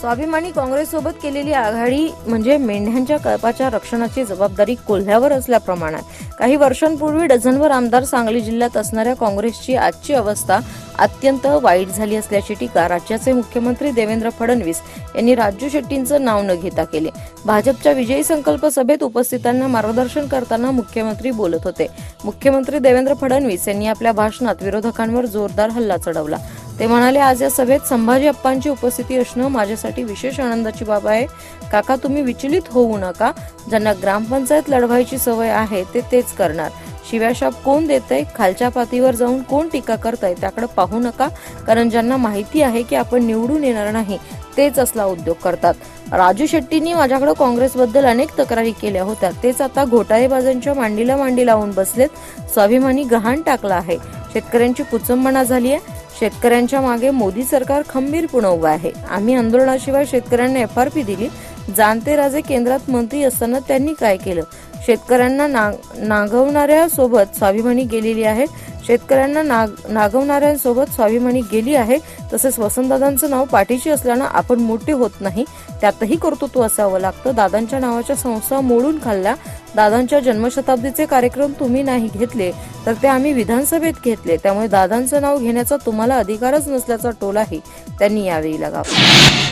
स्वाभिमानी काँग्रेससोबत केलेली आघाडी म्हणजे मेंढ्यांच्या कळपाच्या रक्षणाची जबाबदारी कोल्ह्यावर असल्याप्रमाणे काही वर्षांपूर्वी डझनभर आमदार सांगली जिल्ह्यात असणाऱ्या काँग्रेसची आजची अवस्था अत्यंत वाईट झाली असल्याची टीका राज्याचे मुख्यमंत्री देवेंद्र फडणवीस यांनी राजू शेट्टींचं नाव न घेता केले. भाजपच्या विजयी संकल्प सभेत उपस्थितांना मार्गदर्शन करताना मुख्यमंत्री बोलत होते. मुख्यमंत्री देवेंद्र फडणवीस यांनी आपल्या भाषणात विरोधकांवर जोरदार हल्ला चढवला. ते म्हणाले आज या सभेत संभाजी अप्पांची उपस्थिती असणं माझ्यासाठी विशेष आनंदाची बाब आहे. काका तुम्ही विचलित होऊ नका. ज्यांना ग्रामपंचायत लढवायची सवय आहे ते तेच करणार. शिव्याशाप कोण देतंय? खालच्या पातळीवर जाऊन कोण टीका करताय? त्याकडे पाहू नका. कारण ज्यांना माहिती आहे की आपण निवडून येणार नाही तेच असला उद्योग करतात. राजू शेट्टींनी माझ्याकडे काँग्रेसबद्दल अनेक तक्रारी केल्या होत्या. तेच आता घोटाळेबाजांच्या मांडीला मांडी लावून बसलेत. स्वाभिमानी गहाण टाकला आहे. शेतकऱ्यांची कुचंबणा झाली आहे शेतकऱ्यांच्या मागे मोदी सरकार खंबीरपणे उभं आहे. आम्ही आंदोलनाशिवाय शेतकऱ्यांना एफ आर पी दिली. जाणते राजे केंद्रात मंत्री असताना त्यांनी काय केलं? शेतकऱ्यांना नाग नागवणाऱ्या सोबत स्वाभिमानी गेलेली आहे शेतकऱ्यांना नाग नागवणाऱ्यांसोबत स्वाभिमानी गेली आहे. तसेच वसंतदादांचं नाव पाठीशी असल्यानं आपण मोठे होत नाही. त्यातही कर्तृत्व असावं लागतं. दादांच्या नावाच्या संस्था मोडून खाल्ल्या. दादांच्या जन्मशताब्दीचे कार्यक्रम तुम्ही नाही घेतले तर ते आम्ही विधानसभेत घेतले. त्यामुळे दादांचं नाव घेण्याचा तुम्हाला अधिकारच नसल्याचा टोलाही त्यांनी यावेळी लगावला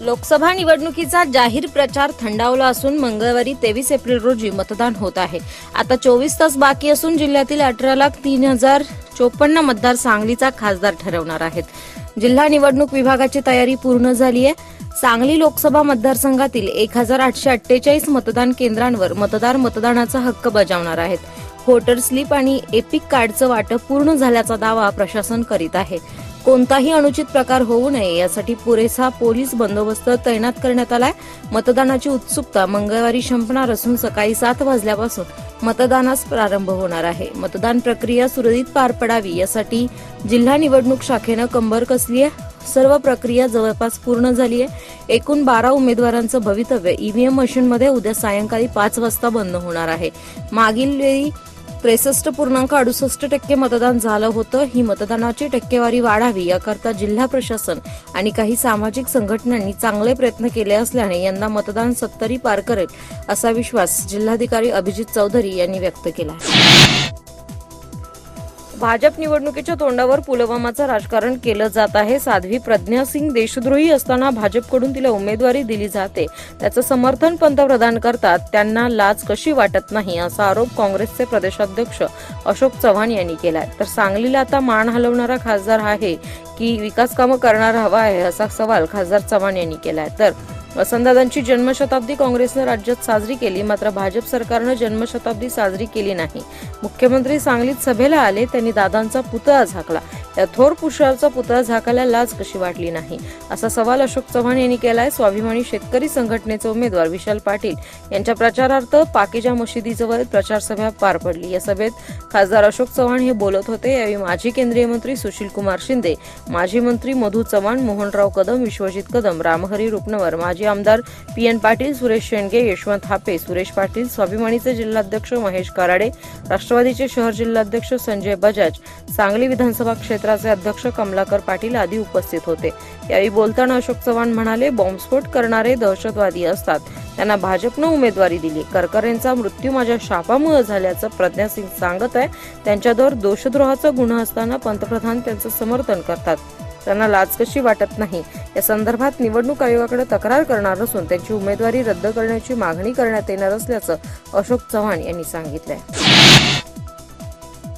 लोकसभा निवडणुकीचा जाहीर प्रचार थंडावला असून मंगळवारी तेवीस एप्रिल रोजी मतदान होत आहे. आता चोवीस तास बाकी असून जिल्ह्यातील अठरा लाख तीन हजार चोपन्न मतदार सांगलीचा खासदार ठरवणार आहेत. जिल्हा निवडणूक विभागाची तयारी पूर्ण झाली आहे. सांगली लोकसभा मतदारसंघातील एक हजार आठशे अठ्ठेचाळीस मतदान केंद्रांवर मतदार मतदानाचा हक्क बजावणार आहेत. व्होटर स्लिप आणि एपिक कार्डचं वाटप पूर्ण झाल्याचा दावा प्रशासन करीत आहे. कोणताही अनुचित प्रकार होऊ नये. यासाठी पुरेसा पोलीस बंदोबस्त तैनात करण्यात आलाय. मतदानाची उत्सुकता मंगळवारी संपणार असून सकाळी सात वाजल्यापासून मतदानास प्रारंभ होणार आहे. मतदान प्रक्रिया सुरळीत पार पडावी. यासाठी जिल्हा निवडणूक शाखेनं कंबर कसली आहे सर्व प्रक्रिया जवळपास पूर्ण झाली आहे एकूण बारा उमेदवारांचं भवितव्य ईव्हीएम मशीनमध्ये उद्या सायंकाळी पाच वाजता बंद होणार आहे. मागील वेळी त्रेसष्ट पूर्णांक अडुसष्ट टक्के मतदान झालं होतं. ही मतदानाची टक्केवारी वाढावी याकरता जिल्हा प्रशासन आणि काही सामाजिक संघटनांनी चांगले प्रयत्न केले असल्याने यंदा मतदान सत्तरी पार करेल असा विश्वास जिल्हाधिकारी अभिजित चौधरी यांनी व्यक्त केला आहे. भाजप निवडणुकीच्या तोंडावर पुलवामाचं राजकारण केलं जात आहे. साध्वी प्रज्ञा सिंग देशद्रोही असताना भाजपकडून तिला उमेदवारी दिली जाते. त्याचं समर्थन पंतप्रधान करतात. त्यांना लाज कशी वाटत नाही असा आरोप काँग्रेसचे प्रदेशाध्यक्ष अशोक चव्हाण यांनी केलाय. तर सांगलीला आता मान हलवणारा खासदार आहे की विकास कामं करणारा हवा आहे असा सवाल खासदार चव्हाण यांनी केलाय. तर वसंतदादांची जन्मशताब्दी काँग्रेसनं राज्यात साजरी केली मात्र भाजप सरकारनं जन्मशताब्दी साजरी केली नाही. मुख्यमंत्री सांगलीत सभेला आले त्यांनी दादांचा पुतळा झाकला. या थोर पुरुषाचा पुतळा झाकायला लाज कशी वाटली नाही? असा सवाल अशोक चव्हाण यांनी केलाय. स्वाभिमानी शेतकरी संघटनेचे उमेदवार विशाल पाटील यांच्या प्रचारार्थ पाकिजा मशिदीजवळ प्रचारसभा पार पडली. या सभेत खासदार अशोक चव्हाण हे बोलत होते. यावेळी माजी केंद्रीय मंत्री सुशील कुमार शिंदे माजी मंत्री मधू चव्हाण मोहनराव कदम विश्वजित कदम रामहरी रुपनवर माजी आमदार पी एन पाटील सुरेश शेंडगे यशवंत हापे सुरेश पाटील स्वाभिमानीचे जिल्हाध्यक्ष महेश कराडे राष्ट्रवादीचे शहर जिल्हाध्यक्ष संजय बजाज सांगली विधानसभा क्षेत्राचे अध्यक्ष कमलाकर पाटील आदी उपस्थित होते. यावेळी बोलताना अशोक चव्हाण म्हणाले बॉम्बस्फोट करणारे दहशतवादी असतात. त्यांना भाजपनं उमेदवारी दिली. करकरेंचा मृत्यू माझ्या शापामुळे झाल्याचं प्रज्ञा सिंग सांगत आहे. त्यांच्यावर दोषद्रोहाचा गुन्हा असताना पंतप्रधान त्यांचं समर्थन करतात. त्यांना लाच कशी वाटत नाही? या संदर्भात निवडणूक आयोगाकडे तक्रार करणार असून त्यांची उमेदवारी रद्द करण्याची मागणी करण्यात येणार असल्याचं अशोक चव्हाण यांनी सांगितलंय.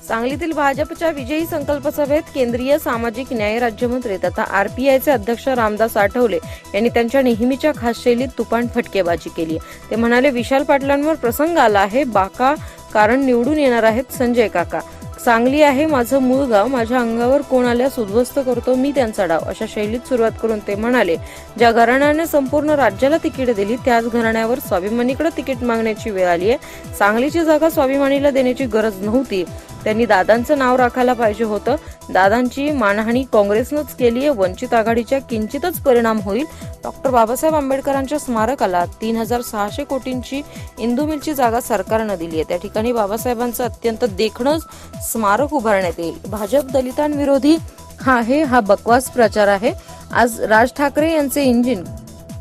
सांगलीतील भाजपच्या विजयी संकल्प सभेत केंद्रीय सामाजिक न्याय राज्यमंत्री तथा आरपीआयचे अध्यक्ष रामदास आठवले यांनी त्यांच्या नेहमीच्या खास शैलीत तुफान फटकेबाजी केली. ते म्हणाले विशाल पाटलांवर प्रसंग आला आहे बाका कारण निवडून येणार आहेत संजय काका. सांगली आहे माझं मूळ गाव माझ्या अंगावर कोण आल्यास उद्ध्वस्त करतो मी त्यांचा डाव अशा शैलीत सुरुवात करून ते म्हणाले. ज्या घराण्याने संपूर्ण राज्याला तिकीट दिली त्याच घराण्यावर स्वाभिमानीकडे तिकीट मागण्याची वेळ आली आहे सांगलीची जागा स्वाभिमानीला देण्याची गरज नव्हती. त्यांनी दादांचं नाव राखायला पाहिजे होतं. दादांची मानहानी काँग्रेसनंच केली आहे वंचित आघाडीच्या किंचितच परिणाम होईल. डॉक्टर बाबासाहेब आंबेडकरांच्या स्मारकाला तीन हजार सहाशे कोटींची इंदू मिलची जागा सरकारनं दिली आहे त्या ठिकाणी बाबासाहेबांचं अत्यंत देखणंच स्मारक उभारण्यात येईल. भाजप दलितांविरोधी हा आहे हा बकवास प्रचार आहे. आज राज ठाकरे यांचे इंजिन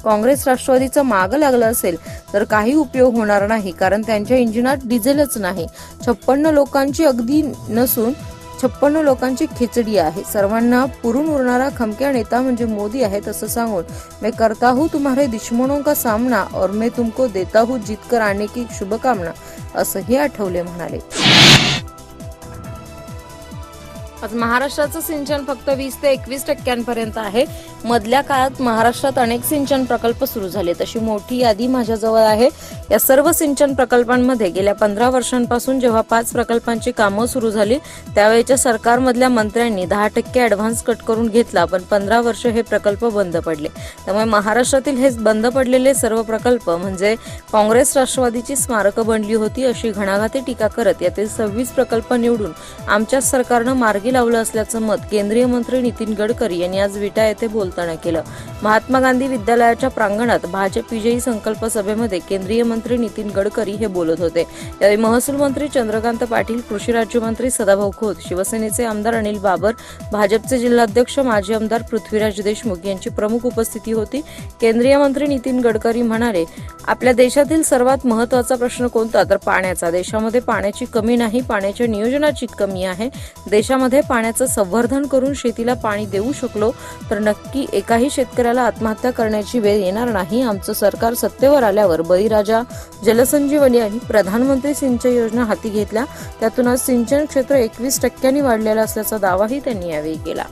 काँग्रेस राष्ट्रवादीचं मागं लागलं असेल तर काही उपयोग होणार नाही कारण त्यांच्या इंजिनात डिझेलच नाही. छप्पन्न लोकांची अगदी नसून छप्पन्न लोकांची खिचडी आहे. सर्वांना पुरून उरणारा खमक्या नेता म्हणजे मोदी आहे असं सांगून मैं करता हूँ तुम्हारे दुश्मनों का सामना और मैं तुमको देता हूँ जीत कर आने की शुभकामना असंही आठवले म्हणाले. आज महाराष्ट्राचं सिंचन फक्त वीस ते एकवीस टक्क्यांपर्यंत आहे. मधल्या काळात महाराष्ट्रात अनेक सिंचन प्रकल्प सुरू झाले तशी मोठी यादी माझ्याजवळ आहे. या सर्व सिंचन प्रकल्पांमध्ये गेल्या पंधरा वर्षांपासून जेव्हा पाच प्रकल्पांची कामं सुरू झाली त्यावेळेच्या सरकारमधल्या मंत्र्यांनी दहा टक्के ॲडव्हान्स कट करून घेतला पण पंधरा वर्ष हे प्रकल्प बंद पडले. त्यामुळे महाराष्ट्रातील हे बंद पडलेले सर्व प्रकल्प म्हणजे काँग्रेस राष्ट्रवादीची स्मारकं बनली होती अशी घणाघाती टीका करत यातील सव्वीस प्रकल्प निवडून आमच्याच सरकारनं मार्गी लावलं असल्याचं मत केंद्रीय मंत्री नितीन गडकरी यांनी आज विटा येथे बोलताना केलं. महात्मा गांधी विद्यालयाच्या प्रांगणात भाजप विजयी संकल्प सभेमध्ये केंद्रीय मंत्री नितीन गडकरी हे बोलत होते. यावेळी महसूल मंत्री चंद्रकांत पाटील कृषी राज्यमंत्री सदाभाऊ खोत शिवसेनेचे आमदार अनिल बाबर भाजपचे जिल्हाध्यक्ष माजी आमदार पृथ्वीराज देशमुख यांची प्रमुख उपस्थिती होती. केंद्रीय मंत्री नितीन गडकरी म्हणाले आपल्या देशातील सर्वात महत्त्वाचा प्रश्न कोणता? तर पाण्याचा. देशामध्ये पाण्याची कमी नाही पाण्याच्या नियोजनाची कमी आहे. देशामध्ये पाण्याचं संवर्धन करून शेतीला पाणी देऊ शकलो तर नक्की एकाही शेतकऱ्याला आत्महत्या करण्याची वेळ येणार नाही. आमचं सरकार सत्तेवर आल्यावर बळीराजा जलसंजीवनी आणि प्रधानमंत्री सिंचन योजना हाती घेतल्या. त्यातून आज सिंचन क्षेत्र एकवीस टक्क्यांनी वाढलेलं असल्याचा दावाही त्यांनी यावेळी केला.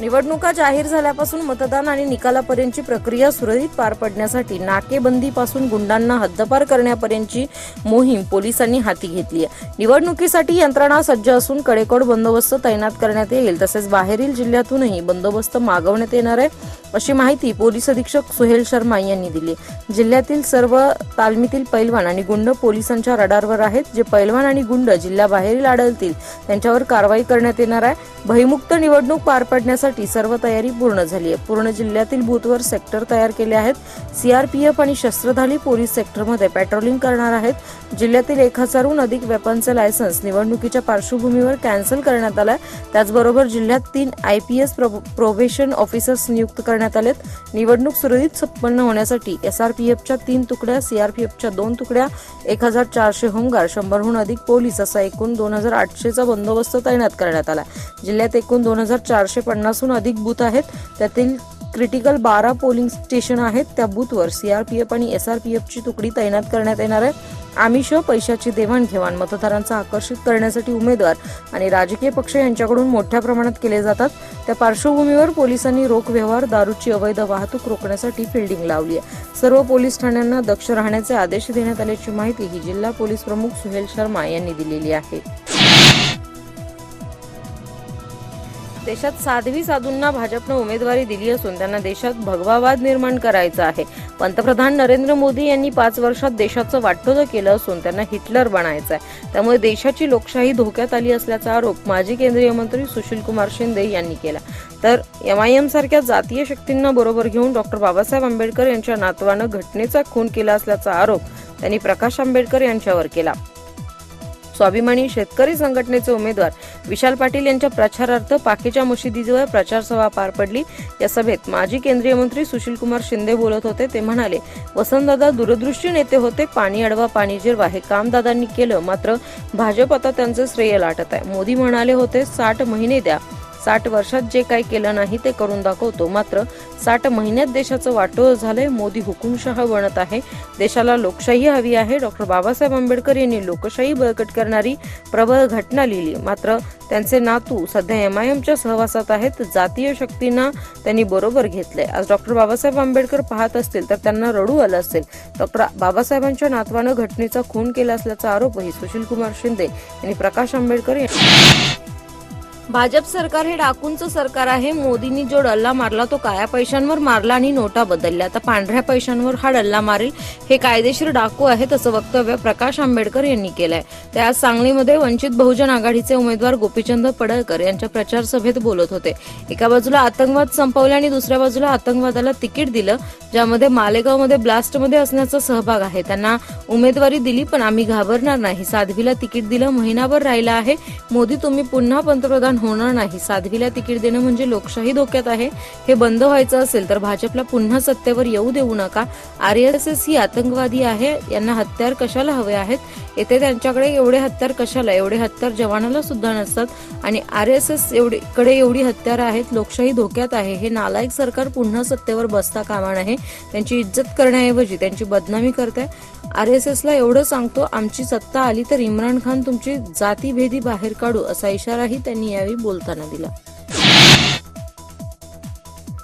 निवडणुका जाहीर झाल्यापासून मतदान आणि निकालापर्यंतची प्रक्रिया सुरळीत पार पडण्यासाठी नाकेबंदीपासून गुंडांना हद्दपार करण्यापर्यंतची मोहीम पोलिसांनी हाती घेतली आहे. निवडणुकीसाठी यंत्रणा सज्ज असून कडेकोड बंदोबस्त तैनात करण्यात येईल तसेच बाहेरील जिल्ह्यातूनही बंदोबस्त मागवण्यात येणार आहे अशी माहिती पोलीस अधीक्षक सुहेल शर्मा यांनी दिली जिल्ह्यातील सर्व तालमीतील पैलवान आणि गुंड पोलिसांच्या रडारवर आहेत. जे पैलवान आणि गुंड जिल्ह्याबाहेरील आढळतील त्यांच्यावर कारवाई करण्यात येणार आहे. भयमुक्त निवडणूक पार पडण्यासाठी सर्व तयारी पूर्ण झाली आहे. पूर्ण जिल्ह्यातील बूथवर सेक्टर तयार केले आहेत. सीआरपीएफ आणि शस्त्रधारी पोलीस सेक्टरमध्ये पेट्रोलिंग करणार आहेत. जिल्ह्यातील एक हजारहून अधिक वेपनचे लायसन्स निवडणुकीच्या पार्श्वभूमीवर कॅन्सल करण्यात आलाय. त्याचबरोबर जिल्ह्यात तीन I P S probation officers नियुक्त करण्यात आलेत. निवडणूक सुरळीत संपन्न होण्यासाठी एसआरपीएफच्या तीन तुकड्या सीआरपीएफच्या दोन तुकड्या एक हजार चारशे होमगार्ड शंभरहून अधिक पोलीस असा एकूण दोन हजार आठशेचा बंदोबस्त तैनात करण्यात आला जिल्ह्यात एकूण दोन हजार चारशे पन्नासहून अधिक बूथ आहेत. त्यातील क्रिटिकल बारा पोलिंग स्टेशन आहेत. त्या बूथवर सीआरपीएफ आणि एसआरपीएफची तुकडी तैनात करण्यात येणार आहे. आमिष पैशाची देवाणघेवाण मतदारांचा आकर्षित करण्यासाठी उमेदवार आणि राजकीय पक्ष यांच्याकडून मोठ्या प्रमाणात केले जातात. त्या पार्श्वभूमीवर पोलिसांनी रोख व्यवहार दारूची अवैध वाहतूक रोखण्यासाठी फिल्डिंग लावली आहे. सर्व पोलीस ठाण्यांना दक्ष राहण्याचे आदेश देण्यात आल्याची माहिती ही जिल्हा पोलीस प्रमुख सुहेल शर्मा यांनी दिलेली आहे. देशात साध्वी साधूंना भाजपनं उमेदवारी दिली असून त्यांना देशात भगवावाद निर्माण करायचा आहे. पंतप्रधान नरेंद्र मोदी यांनी पाच वर्षात देशाचं वाटोळं केलं असून त्यांना हिटलर बनायचं आहे. त्यामुळे देशाची लोकशाही धोक्यात आली असल्याचा आरोप माजी केंद्रीय मंत्री सुशील कुमार शिंदे यांनी केला. तर एम आय सारख्या जातीय शक्तींना बरोबर घेऊन डॉक्टर बाबासाहेब आंबेडकर यांच्या नातवानं घटनेचा खून केला असल्याचा आरोप त्यांनी प्रकाश आंबेडकर यांच्यावर केला. स्वाभिमानी शेतकरी संघटनेचे उमेदवार विशाल पाटील यांच्या प्रचारार्थ पाकीच्या मशिदीजवळ प्रचारसभा पार पडली. या सभेत माजी केंद्रीय मंत्री सुशील कुमार शिंदे बोलत होते. ते म्हणाले वसंतदादा दूरदृष्टी नेते होते. पाणी अडवा पाणी जिरवा हे काम दादांनी केलं. मात्र भाजप आता त्यांचं श्रेय लाटत आहे. मोदी म्हणाले होते साठ महिने द्या. साठ वर्षात जे काही केलं नाही ते करून दाखवतो. मात्र साठ महिन्यात देशाचं वाटोळ झालंय मोदी हुकुमशहा बनत आहे. देशाला लोकशाही हवी आहे. डॉक्टर बाबासाहेब आंबेडकर यांनी लोकशाही बळकट करणारी प्रबळ घटना लिहिली. मात्र त्यांचे नातू सध्या एमआयएमच्या सहवासात आहेत. जातीय शक्तींना त्यांनी बरोबर घेतलंय. आज डॉक्टर बाबासाहेब आंबेडकर पाहत असतील तर त्यांना रडू आलं असेल. डॉक्टर बाबासाहेबांच्या नातवानं घटनेचा खून केला असल्याचा आरोपही सुशील कुमार शिंदे यांनी प्रकाश आंबेडकर यांनी भाजप सरकार हे डाकूंचं सरकार आहे. मोदींनी जो डल्ला मारला तो काळ्या पैशांवर मारला आणि नोटा बदलल्या. आता पांढऱ्या पैशांवर हा डल्ला मारेल हे कायदेशीर डाकू आहे तसं वक्तव्य प्रकाश आंबेडकर यांनी केलंय. ते आज सांगलीमध्ये वंचित बहुजन आघाडीचे उमेदवार गोपीचंद पडळकर यांच्या प्रचार सभेत बोलत होते. एका बाजूला आतंकवाद संपवला आणि दुसऱ्या बाजूला आतंकवादाला तिकीट दिलं ज्यामध्ये मालेगावमध्ये ब्लास्टमध्ये असण्याचा सहभाग आहे. त्यांना उमेदवारी दिली पण आम्ही घाबरणार नाही. साध्वीला तिकीट दिलं महिनाभर राहिला आहे. मोदी तुम्ही पुन्हा पंतप्रधान होणार नाही. साध्वीला तिकीट देणं म्हणजे लोकशाही धोक्यात आहे. हे बंद व्हायचं असेल तर भाजपला पुन्हा सत्तेवर येऊ देऊ नका. आर एस एस ही आतंकवादी आहे. यांना हत्यार कशाला हवे आहेत? येथे त्यांच्याकडे एवढे हत्यार कशाला? एवढे हत्यार जवानाला सुद्धा नसतात. आणि आर एस एस एवढे कडे एवढी हत्यार आहेत लोकशाही धोक्यात आहे. हे नालायक सरकार पुन्हा सत्तेवर बसता कामा आहे त्यांची इज्जत करण्याऐवजी त्यांची बदनामी करते. आर एस एसला एवढं सांगतो आमची सत्ता आली तर इम्रान खान तुमची जातीभेदी बाहेर काढू असा इशाराही त्यांनी यावेळी बोलताना दिला.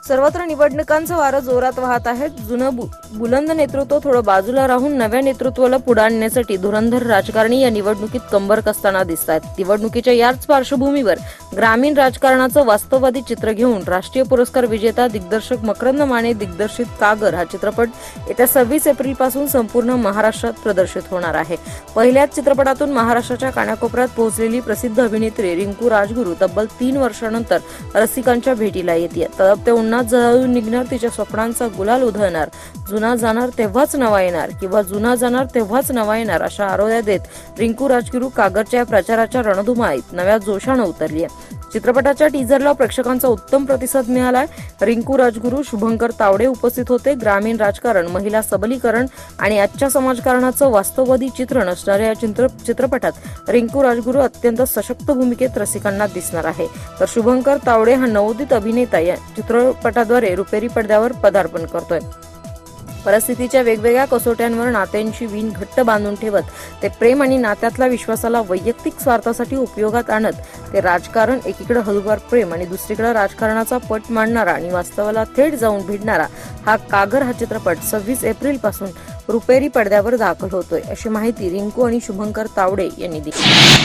सर्वत्र निवडणुकांचं वारं जोरात वाहत आहे जुनं बु- बुलंद नेतृत्व थोडं बाजूला राहून नव्या नेतृत्वाला पुढे आणण्यासाठी धुरंधर राजकारणी या निवडणुकीत कंबर कसताना दिसत आहेत. निवडणुकीच्या याच पार्श्वभूमीवर ग्रामीण राजकारणाचं वास्तववादी चित्र घेऊन राष्ट्रीय पुरस्कार विजेता दिग्दर्शक मकरंद माने दिग्दर्शित कागर हा चित्रपट येत्या सव्वीस एप्रिलपासून संपूर्ण महाराष्ट्रात प्रदर्शित होणार आहे. पहिल्याच चित्रपटातून महाराष्ट्राच्या कानाकोपऱ्यात पोहोचलेली प्रसिद्ध अभिनेत्री रिंकू राजगुरू तब्बल तीन वर्षानंतर रसिकांच्या भेटीला येते तळपते उन्हात जळून निघणार तिच्या स्वप्नांचा गुलाल उधळणार. जुना जाणार तेव्हाच नवा येणार किंवा जुना जाणार तेव्हाच नवा येणार अशा आरोग्या देत रिंकू राजगुरू कागरच्या या प्रचाराच्या रणधुमाळीत नव्या जोशानं उतरली आहे चित्रपटाच्या टीझरला प्रेक्षकांचा उत्तम प्रतिसाद मिळालाय. रिंकू राजगुरू शुभंकर तावडे उपस्थित होते. ग्रामीण राजकारण महिला सबलीकरण आणि आजच्या समाजकारणाचं वास्तववादी चित्रण असणाऱ्या या चित्र चित्रपटात रिंकू राजगुरू अत्यंत सशक्त भूमिकेत रसिकांना दिसणार आहे. तर शुभंकर तावडे हा नवोदित अभिनेता या चित्रपटाद्वारे रुपेरी पडद्यावर पदार्पण करतोय. परिस्थितीच्या वेगवेगळ्या कसोट्यांवर नात्यांची वीण घट्ट बांधून ठेवत ते प्रेम आणि नात्यातल्या विश्वासाला वैयक्तिक स्वार्थासाठी उपयोगात आणत ते राजकारण एकीकडे हलुवार प्रेम आणि दुसरीकडे राजकारणाचा पट मांडणारा आणि वास्तवाला थेट जाऊन भिडणारा हा कागर हा चित्रपट सव्वीस एप्रिलपासून रुपेरी पडद्यावर दाखल होतोय अशी माहिती रिंकू आणि शुभंकर तावडे यांनी दिली.